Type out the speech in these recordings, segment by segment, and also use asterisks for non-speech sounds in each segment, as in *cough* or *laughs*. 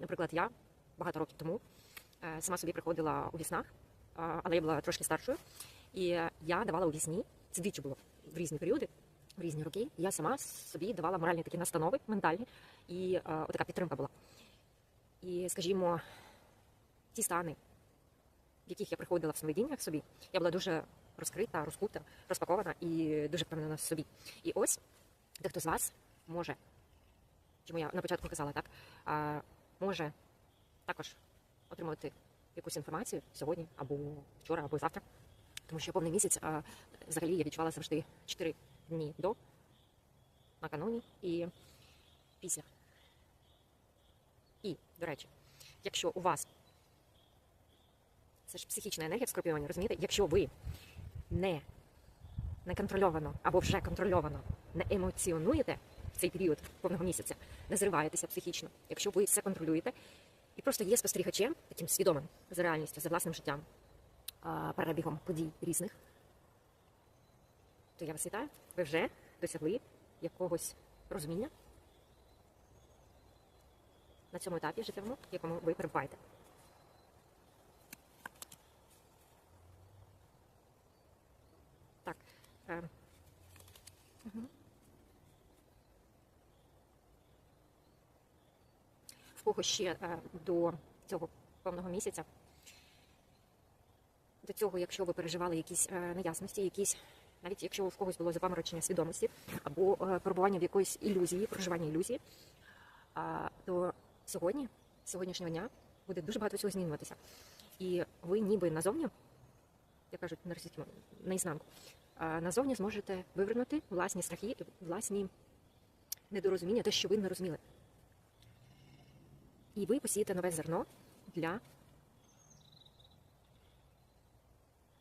Наприклад, я багато років тому е, сама собі приходила у віснах, але я була трошки старшою, і я давала у вісні, це двічі було в різні періоди, в різні роки. Я сама собі давала моральні такі настанови ментальні, і е, отака підтримка була. І, скажімо, ті стани, в яких я приходила в сновидіннях собі, я була дуже розкрита, розкута, розпакована і дуже впевнена в собі. І ось дехто з вас може, чому я на початку казала, так, може також отримувати якусь інформацію сьогодні, або вчора, або завтра. Тому що повний місяць а, взагалі я відчувала завжди 4 дні до, накануні і після. І, до речі, якщо у вас це ж психічна енергія в скорпіоні, розумієте? Якщо ви не неконтрольовано або вже контрольовано не емоціонуєте цей період повного місяця, не зриваєтеся психічно, якщо ви все контролюєте і просто є спостерігачем, таким свідомим за реальністю, за власним життям, перебігом подій різних, то я вас вітаю, ви вже досягли якогось розуміння на цьому етапі життєвому, в якому ви перебуваєте. Так. Е, В кого ще е, до цього повного місяця, до цього, якщо ви переживали якісь е, неясності, якісь, навіть якщо в когось було запаморочення свідомості або е, перебування в якоїсь ілюзії, проживання ілюзії, то сьогодні, з сьогоднішнього дня, буде дуже багато всього змінюватися. І ви ніби назовні, як кажуть на російському, наізнанку, а, назовні зможете вивернути власні страхи, власні недорозуміння, те, що ви не розуміли. І ви посієте нове зерно для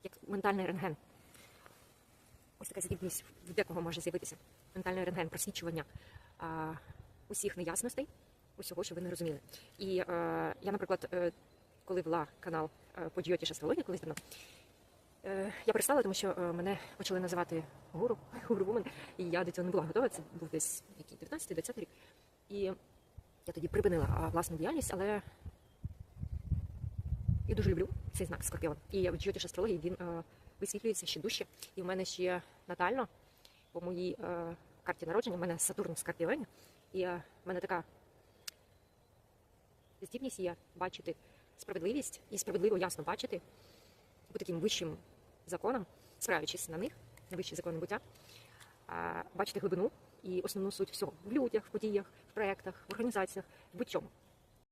як ментальний рентген. Ось така здібність в декого може з'явитися. Ментальний рентген, просвічування а, усіх неясностей, усього, що ви не розуміли. І е, я, наприклад, е, коли вела канал е, по діотіш астрології колись давно, я перестала, тому що мене почали називати гуру, *laughs* гуру вумен, і я до цього не була готова. Це був десь який 19-20 рік. І я тоді припинила власну діяльність, але я дуже люблю цей знак Скорпіон. І в діотіш астрології він е, висвітлюється ще дужче. І в мене ще натально по моїй е, карті народження, в мене Сатурн в Скорпіоні, і е, в мене така здібність є бачити справедливість і справедливо ясно бачити по таким вищим законам, спираючись на них, на вищі закони буття, бачити глибину і основну суть всього в людях, в подіях, в проєктах, в організаціях, в будь-чому.